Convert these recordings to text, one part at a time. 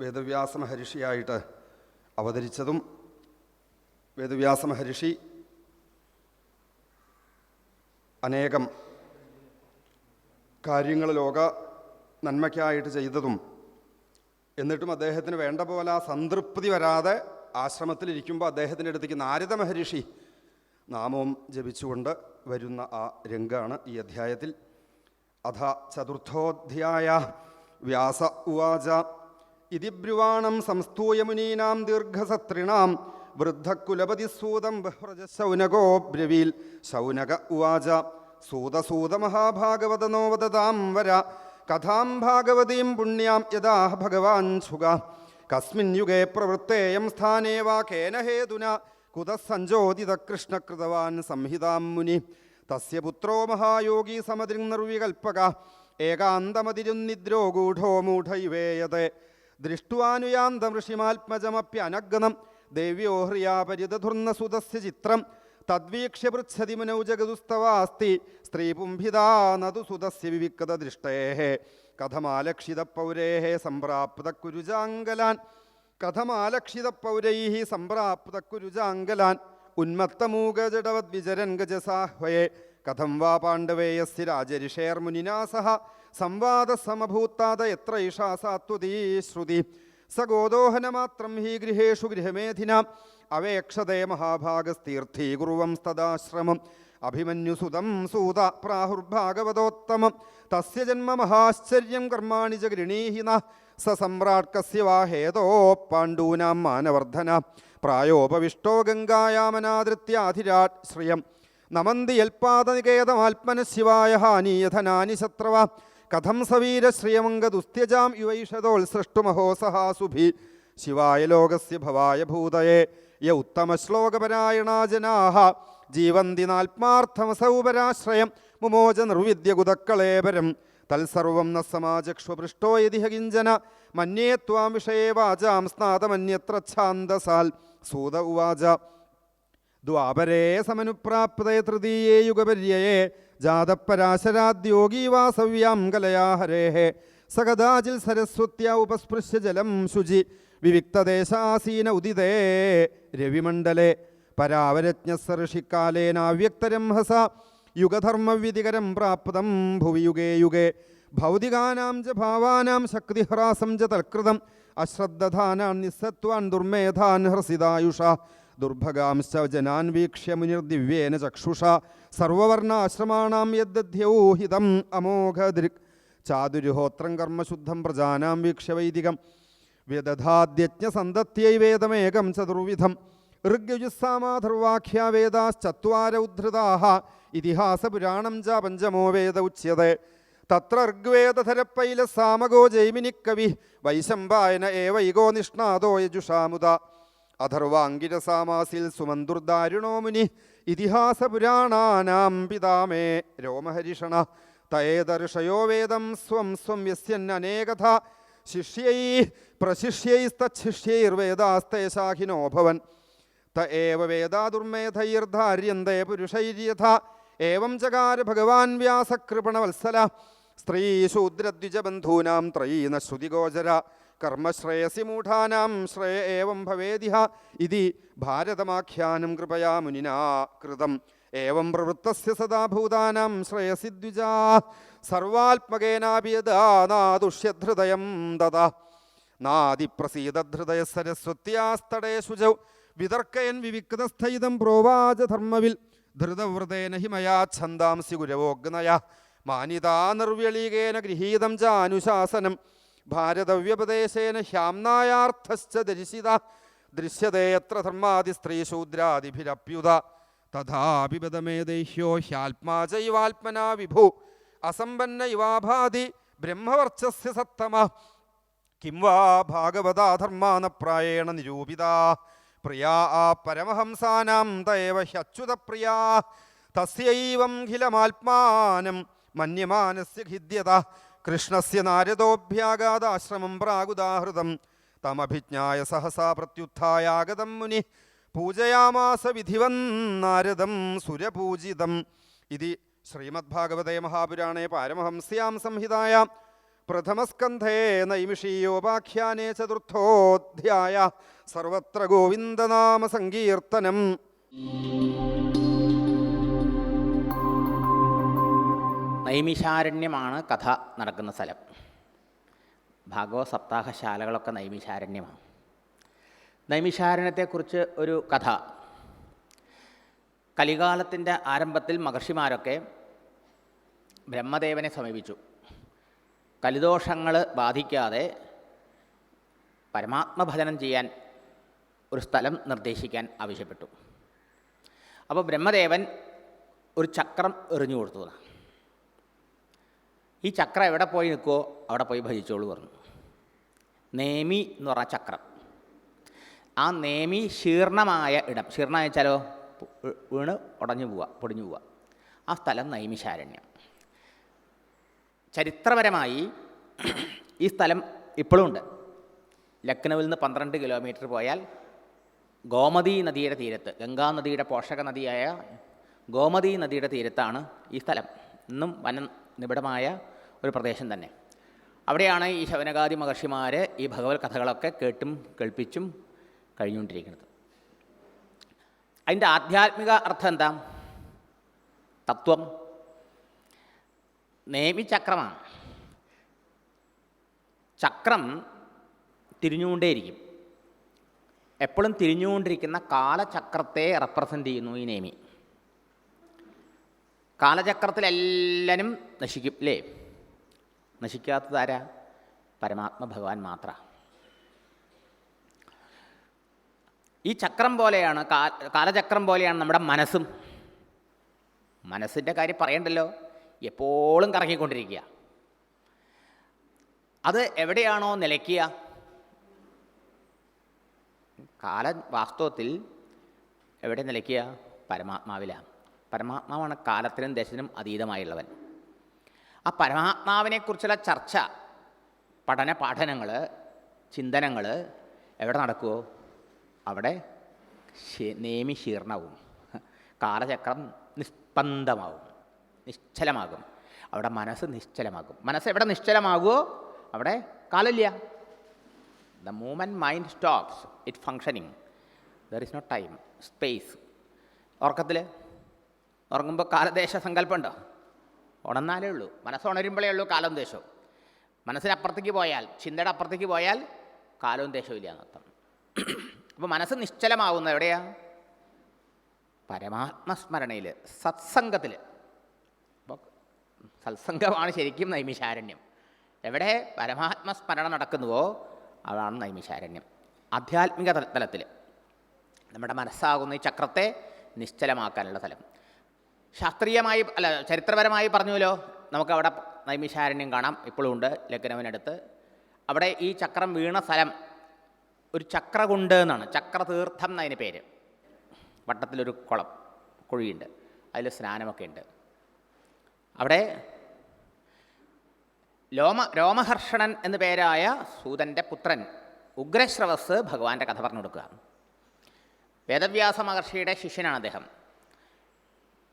വേദവ്യാസ മഹർഷിയായിട്ട് അവതരിച്ചതും വേദവ്യാസ മഹർഷി അനേകം കാര്യങ്ങൾ ലോക നന്മയ്ക്കായിട്ട് ചെയ്തതും എന്നിട്ടും അദ്ദേഹത്തിന് വേണ്ട പോലെ ആ സംതൃപ്തി വരാതെ ആശ്രമത്തിലിരിക്കുമ്പോൾ അദ്ദേഹത്തിന്റെ അടുത്തേക്ക് നാരദ മഹർഷി നാമവും ജപിച്ചുകൊണ്ട് വരുന്ന ആ രംഗമാണ് ഈ അധ്യായത്തിൽ. അഥ ചതുർത്ഥോധ്യായ വ്യാസ ഉവാച ഇതി ബ്രുവാണം സംസ്തൂയ മുനീനാം ദീർഘസത്രിണാം വൃദ്ധകുലപതിസൂതം ബഹ്രജ ശൗനകോ ബ്രവീൽ ശൗനക ഉവാച സൂതസൂത മഹാഭാഗവതനോ വദതാം വര കഥാം ഭാഗവതീം പുണ്യാം യഥാ ഭഗവാൻ ശുഗ. കസ്മിൻ യുഗേ പ്രവൃത്തേയം സ്ഥാനേ വാ കേന ഹേതുന കുതഃ സഞ്ജോതിത കൃഷ്ണകൃതവാൻ സംഹിതാം മുനി. തസ്യ പുത്രോ മഹായോഗി സമതിർനിർവികൽപ്പക ഏകാന്തമതിരുന്നിദ്രോ ഗൂഢോ മൂഢൈവേയത്തെ ദൃഷ്ടുവാനുയാന്തം ഋഷിമാത്മജമപ്യനഗ്നം ദേവ്യോ ഹ്രിയാപരിതധുർന്ന സുതസ്യ ചിത്രം. തദ്വീക്ഷ്യ പൃച്ഛതി മുനൗ ജഗതുസ്തവാസ്തി സ്ത്രീപുംഭിതാ നതു സുതസ്യ വിവിക്ത ദൃഷ്ടേ കഥമാലക്ഷിത പൗരേ സംപ്രാപ്ത കുരുജാങ്കലാൻ കഥമാലക്ഷിത പൗരൈ സംപ്രാപ്ത കുരുജാങ്കലാൻ ഉന്മത്തമൂകജടവദ്വിജരൻ ഗജസാഹ്വയേ. കഥം വാ പാണ്ഡവേയസ്യ രാജരിഷേർമുനിനാ സഹ സംവാദസമഭൂത്താത എത്ര ഈഷാ സാത്വതീ ശ്രുതി. സ ഗോദോഹനമാത്രം ഹി ഗൃഹേഷു ഗൃഹമേധിന. അവേക്ഷതേ മഹാഭാഗസ്തീർത്ഥീകുറുവം സ്തദാശ്രമം അഭിമന്യുസുതം സൂത പ്രാഹുർഭാഗവതോത്തമം. തസ്യ ജന്മ മഹാശ്ചര്യം കർമാണി ച സ സമ്രാട് കസ്യ വാ ഹേതോ പാണ്ഡൂനാം മാനവർദ്ധന. പ്രായോപവിഷ്ടോ ഗംഗായാമനാദൃത്യാധിരാട് ശ്രിയം നമന്തി യൽപാദനികേതമാത്മന ശിവായ ഹാനീയധനാനി ശത്രവ. കഥം സവീരശ്രിയമംഗദുസ്ത്യജാം യുവൈഷതോത്സൃഷ്ടുമഹോ സഹാസുഭി ശിവായ ലോകസ്യ ഭവായ ഭൂതയെ യ ഉത്തമശ്ലോകപരായണാ ജനാഹ ജീവന്തി നാത്മാർത്ഥമസൗപരാശ്രയം മുമോച നിർവിദ്യ ഗുതക്കളേപരം. തൽസർവം ന സമാചക്ഷ്വപൃഷ്ടോ യതിഹ കിഞ്ചന. മന്യേ ത്വാം വിഷയേ വാചാം സ്നാതമന്യത്ര ഛാന്ദസാൽ സൂത ഉവാച. ദ്വാപരേ സമനുപ്രാപ്തേ തൃതീയേ യുഗപര്യയേ. ജാതപരാശരാദ്യോഗീ വാസവ്യാം കലയാ ഹരേ സകദാചിൽ സരസ്വത്യ ഉപസ്പൃശ്യ ജലം ശുചി വിവിക്തദേശാസീന ഉദിതേ രവിമണ്ഡലേ പരാവരജ്ഞ സർഷിക്കാലേനാവ്യക്തരം ഹസ യുഗധർമ്മവിധികരം പ്രാപ്തം ഭുവി യുഗേ യുഗേ ഭൗതികാനാം ച ഭാവാനാം ശക്തിഹ്രാസം ച തൽകൃതം അശ്രദ്ധാനാം നിസ്സത്വാൻ ദുർമേധാൻ ഹ്രസിതായുഷ ദുർഭഗാംശ്ച ജനാൻ വീക്ഷ്യ മുനിർദിവ്യേന ചക്ഷുഷ സർവവർണാശ്രമാണാം യദ്ധ്യൗഹിതം അമോഘദൃക് ചാതുരുഹോത്രം കർമ്മശുദ്ധം പ്രജാനാം വീക്ഷ്യ വൈദികം. വ്യദധാദ്യജ്ഞസന്തത്यै വേദമേകം ചതുർവിധം. ഋഗ്യുജുസ്സാമാധർവാഖ്യാ വേദാശ്ചത്വാര ഉദ്ധൃതാः ഇതിഹാസപുരാണം ച പഞ്ചമോ വേദ ഉച്യത്തെ തത്ര ഋഗ്വേദധരപ്പൈലസാമകോ ജൈമിനിക്കവി വൈശമ്പായന ഏവൈകോ നിഷ്ണാദോ യജുഷാമുത അഥർവാങ്കിരസാമാസിൽ സുമന്തുർദാരുണോ മുനി? ഇതിഹാസപുരാണാനാം പിതാമേ രോമഹരിഷണ. തയേദർഷയോ വേദം സ്വം സ്വം യസ്യനേകഥ ശിഷ്യൈ പ്രശിഷ്യൈസ്തച്ഛിഷ്യൈർവേദാസ്തേ ശാഖിനോ ഭവൻ. ത ഏവ വേദാദുർമേധൈർധാര്യന്തേ പുരുഷൈര്യഥ. ഏവം ചകാര ഭഗവാൻ വ്യാസകൃപണവത്സല. സ്ത്രീശൂദ്രദ്വിജബന്ധൂനാം ത്രയീന ശ്രുതിഗോചര. കർമ്മശ്രേയസി മൂഢാനാം ശ്രേയ ഏവം ഭവേദിഹ ഇതി ഭാരതമാഖ്യാനം കൃപയാ മുനിനാ കൃതം. ഏവം പ്രവൃത്തസ്യ സദാഭൂതാനാം ശ്രേയസി ദ്വിജാ. സർവാത്മകേനാപി യദാനാദുഷ്യധൃദയം ദദ. നാദിപ്രസീതധൃദയ സരസ്വത്യാസ്തടേ ശുചൗ വിതർക്കയൻ വിവിക്തസ്ഥൈതം പ്രോവാചധർമ്മവിൽ ധൃതവ്രതേന ഹി മയാ ഛന്ദാംസി ഗുരവോഗ്നയ. മാനിതാ നിർവ്യളീകേന ഗൃഹീതം ച അനുശാസനം ഭാരതവ്യപദേശേന ഹ്യാംനായാർത്ഥശ്ചരിശിത ദൃശ്യതേ എത്ര ധർമാതി സ്ത്രീശൂദ്രാദിഭിരപ്യുത തഥാപി ബദമേ ദേഹ്യോ ഹ്യാത്മാ ചൈവാത്മനാ വിഭു. അസമ്പന്ന ഇവാഭാതി ബ്രഹ്മവർച്ചസ്യ സത്തമ. കിം വാ ഭാഗവതാധർമാന പ്രായേണ നിരൂപിത. പ്രിയാ ആ പരമഹംസാനാം തയവ ഹ്യച്യുതപ്രിയാ തസ്യൈവം ഖിലമാത്മാനം മന്യമാനസ്യ ഖിദ്യത. കൃഷ്ണസ്യ നാരദോഭ്യാഗാദാശ്രമം പ്രാഗുദാഹൃതം. തമഭിജ്ഞായ സഹസാ പ്രത്യുത്ഥായാഗതം മുനി. പൂജയാമാസ വിധിവൻ നാരദം സുരപൂജിതം. ഇതി ശ്രീമദ്ഭാഗവതേ മഹാപുരാണേ പാരമഹംസ്യാം സംഹിതായ. പ്രഥമസ്കന്ധേ നൈമിഷീയോപാഖ്യാനേ ചതുർത്ഥോധ്യായ. സർവത്ര ഗോവിന്ദനാമ സങ്കീർത്തനം. നൈമിഷാരണ്യമാണ് കഥ നടക്കുന്ന സ്ഥലം. ഭാഗവത സപ്താഹശാലകളൊക്കെ നൈമിഷാരണ്യമാണ് നൈമിഷാരണ്യത്തെക്കുറിച്ച് ഒരു കഥ. കലികാലത്തിന്റെ ആരംഭത്തിൽ മഹർഷിമാരൊക്കെ ബ്രഹ്മദേവനെ സമീപിച്ചു. കലിദോഷങ്ങൾ ബാധിക്കാതെ പരമാത്മഭജനം ചെയ്യാൻ ഒരു സ്ഥലം നിർദ്ദേശിക്കാൻ ആവശ്യപ്പെട്ടു. അപ്പോൾ ബ്രഹ്മദേവൻ ഒരു ചക്രം എറിഞ്ഞു കൊടുത്തു എന്നാ. ഈ ചക്രം എവിടെ പോയി നിൽക്കുമോ അവിടെ പോയി ഭജിച്ചോളൂ പറഞ്ഞു. നേമി എന്ന് പറഞ്ഞ ചക്രം. ആ നേമി ശീർണമായ ഇടം. ശീർണം വെച്ചാലോ വീണ് ഉടഞ്ഞു പോവുക പൊടിഞ്ഞു പോവുക. ആ സ്ഥലം നൈമിശാരണ്യം ചരിത്രപരമായി ഈ സ്ഥലം ഇപ്പോഴും ഉണ്ട്. ലക്നൌവിൽ നിന്ന് പന്ത്രണ്ട് കിലോമീറ്റർ പോയാൽ ഗോമതി നദിയുടെ തീരത്ത് ഗംഗാ നദിയുടെ പോഷക നദിയായ ഗോമതി നദിയുടെ തീരത്താണ് ഈ സ്ഥലം. ഇന്നും വന നിബിഡമായ ഒരു പ്രദേശം തന്നെ. അവിടെയാണ് ഈ ശവനകാദി മഹർഷിമാർ ഈ ഭഗവത് കഥകളൊക്കെ കേട്ടും കേൾപ്പിച്ചും കഴിഞ്ഞുകൊണ്ടിരിക്കുന്നത്. അതിന്റെ ആധ്യാത്മിക അർത്ഥം എന്താ? തത്വം. നേമി ചക്രമാണ്. ചക്രം തിരിഞ്ഞുകൊണ്ടേയിരിക്കും. എപ്പോഴും തിരിഞ്ഞുകൊണ്ടിരിക്കുന്ന കാലചക്രത്തെ റെപ്രസെന്റ് ചെയ്യുന്നു ഈ നേമി കാലചക്രത്തിലെല്ലാനും നശിക്കും അല്ലേ നശിക്കാത്തതാരാ പരമാത്മ ഭഗവാൻ മാത്ര. ഈ ചക്രം പോലെയാണ് കാലചക്രം പോലെയാണ് നമ്മുടെ മനസ്സും. മനസ്സിന്റെ കാര്യം പറയണ്ടല്ലോ. എപ്പോഴും കറങ്ങിക്കൊണ്ടിരിക്കുക. അത് എവിടെയാണോ നിലയ്ക്കുക. കാല വാസ്തവത്തിൽ എവിടെ നിലയ്ക്കുക? പരമാത്മാവിലാണ്. പരമാത്മാവാണ് കാലത്തിനും ദശനും അതീതമായുള്ളവൻ. ആ പരമാത്മാവിനെക്കുറിച്ചുള്ള ചർച്ച പഠന പഠനങ്ങൾ ചിന്തനങ്ങൾ എവിടെ നടക്കുമോ അവിടെ നേമി ശീർണവും. കാലചക്രം നിസ്പന്ദമാവും നിശ്ചലമാകും. അവിടെ മനസ്സ് നിശ്ചലമാകും. മനസ്സ് എവിടെ നിശ്ചലമാകുമോ അവിടെ കാലില്ല the moment mind stops it functioning there is no time space ഉറക്കത്തിൽ ഉറങ്ങുമ്പോൾ കാലദേശ സങ്കല്പമുണ്ടോ ഉണർന്നാലേ ഉള്ളൂ. മനസ്സ് ഉണരുമ്പോഴേ ഉള്ളൂ കാലം ദേശവും. മനസ്സിനപ്പുറത്തേക്ക് പോയാൽ ചിന്തയുടെ അപ്പുറത്തേക്ക് പോയാൽ കാലവും ദേശവും ഇല്ല എന്നർത്ഥം. അപ്പോൾ മനസ്സ് നിശ്ചലമാവുന്നത് എവിടെയാ? പരമാത്മസ്മരണയിൽ സത്സംഗത്തിൽ അപ്പോൾ സത്സംഗമാണ് ശരിക്കും നൈമിശാരണ്യം എവിടെ പരമാത്മസ്മരണ നടക്കുന്നുവോ അതാണ് നൈമിശാരണ്യം ആധ്യാത്മിക തല- തലത്തിൽ നമ്മുടെ മനസ്സാകുന്ന ഈ ചക്രത്തെ നിശ്ചലമാക്കാനുള്ള സ്ഥലം ശാസ്ത്രീയമായി അല്ല ചരിത്രപരമായി പറഞ്ഞുവല്ലോ. നമുക്കവിടെ നൈമിഷാരണ്യം കാണാം. ഇപ്പോഴും ഉണ്ട് ലഗ്നവിനടുത്ത് അവിടെ ഈ ചക്രം വീണ സ്ഥലം ഒരു ചക്രകുണ്ട് എന്നാണ്. ചക്രതീർത്ഥം എന്നതിന് പേര്. വട്ടത്തിലൊരു കുളം കുഴിയുണ്ട്. അതിൽ സ്നാനമൊക്കെ ഉണ്ട്. അവിടെ ലോമ രോമഹർഷണൻ എന്നു പേരായ സൂതന്റെ പുത്രൻ ഉഗ്രശ്രവസ് ഭഗവാന്റെ കഥ പറഞ്ഞു കൊടുക്കുക വേദവ്യാസ മഹർഷിയുടെ ശിഷ്യനാണ് അദ്ദേഹം.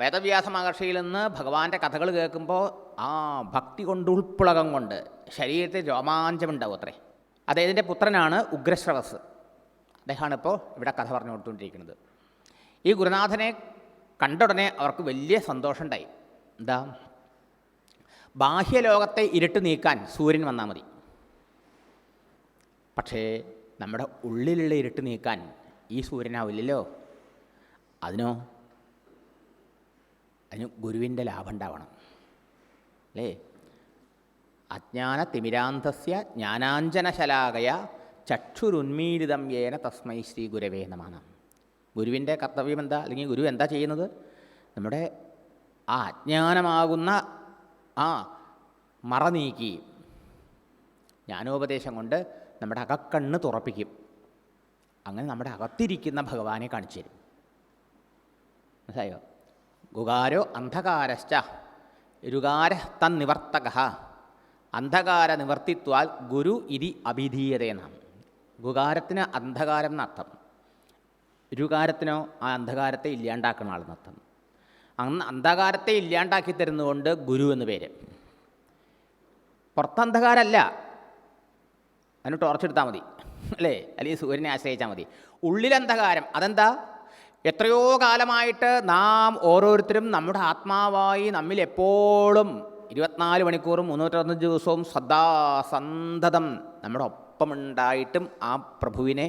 വേദവ്യാസ മഹർഷിയിൽ നിന്ന് ഭഗവാന്റെ കഥകൾ കേൾക്കുമ്പോൾ ആ ഭക്തി കൊണ്ട് ഉൾപ്പുളകം കൊണ്ട് ശരീരത്തിൽ രോമാഞ്ചമുണ്ടാവും അത്രേ. അദ്ദേഹത്തിന്റെ പുത്രനാണ് ഉഗ്രശ്രവസ്. അദ്ദേഹമാണ് ഇപ്പോൾ ഇവിടെ കഥ പറഞ്ഞു കൊടുത്തുകൊണ്ടിരിക്കുന്നത്. ഈ ഗുരുനാഥനെ കണ്ട ഉടനെ അവർക്ക് വലിയ സന്തോഷമുണ്ടായി. എന്താ? ബാഹ്യലോകത്തെ ഇരുട്ട് നീക്കാൻ സൂര്യൻ വന്നാൽ മതി. പക്ഷേ നമ്മുടെ ഉള്ളിലുള്ള ഇരുട്ട് നീക്കാൻ ഈ സൂര്യനാവില്ലല്ലോ. അതിനോ? അതിന് ഗുരുവിന്റെ ലാഭം ഉണ്ടാവണം. അല്ലേ? അജ്ഞാന തിമിരാന്തസ്യ ജ്ഞാനാഞ്ജനശലാകയ ചക്ഷുരുന്മീലിതം ഏന തസ്മൈ ശ്രീ ഗുരവേ നമാണ് ഗുരുവിന്റെ കർത്തവ്യം എന്താ? അല്ലെങ്കിൽ ഗുരു എന്താ ചെയ്യുന്നത്? നമ്മുടെ ആ അജ്ഞാനമാകുന്ന ആ മറ നീക്കി ജ്ഞാനോപദേശം കൊണ്ട് നമ്മുടെ അകക്കണ്ണ് തുറപ്പിക്കും. അങ്ങനെ നമ്മുടെ അകത്തിരിക്കുന്ന ഭഗവാനെ കാണിച്ചു തരും. മനസ്സിലായോ? ഗുകാരോ അന്ധകാരശ്ച. രുകാര തന്നിവർത്തക. അന്ധകാര നിവർത്തിത്വാൽ ഗുരു ഇതി അഭിധീയതയെന്നാണ് ഗുകാരത്തിന് അന്ധകാരം എന്നർത്ഥം. രുകാരത്തിനോ ആ അന്ധകാരത്തെ ഇല്ലാണ്ടാക്കുന്ന ആളെന്നർത്ഥം അന്ന് അന്ധകാരത്തെ ഇല്ലാണ്ടാക്കി തരുന്നതുകൊണ്ട് ഗുരു എന്ന് പേര്. പുറത്തന്ധകാരമല്ല അതിന് ടോർച്ചെടുത്താൽ മതി. അല്ലേ? അല്ലെങ്കിൽ സൂര്യനെ ആശ്രയിച്ചാൽ മതി. ഉള്ളിലന്ധകാരം അതെന്താ? എത്രയോ കാലമായിട്ട് നാം ഓരോരുത്തരും നമ്മുടെ ആത്മാവായി നമ്മിൽ എപ്പോഴും ഇരുപത്തിനാല് മണിക്കൂറും മുന്നൂറ്ററുപത്തഞ്ച് ദിവസവും സദാ സന്തതം നമ്മുടെ ഒപ്പമുണ്ടായിട്ടും ആ പ്രഭുവിനെ